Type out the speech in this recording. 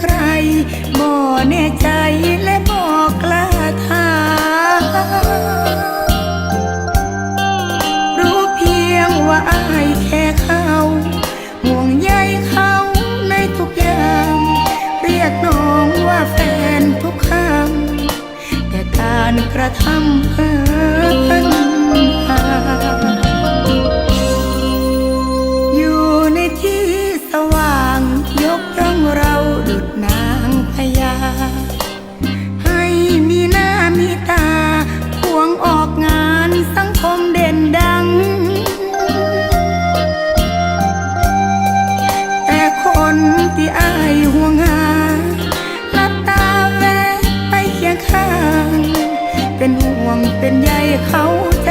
ใคร บ่แน่ใจและบอกล้าถามรู้เพียงว่าอายแค่เขาห่วงใยเขาในทุกอย่างเรียกน้องว่าแฟนทุกคำแต่การกระทำเพิ่ง ห่วงเป็นใยเขาใจ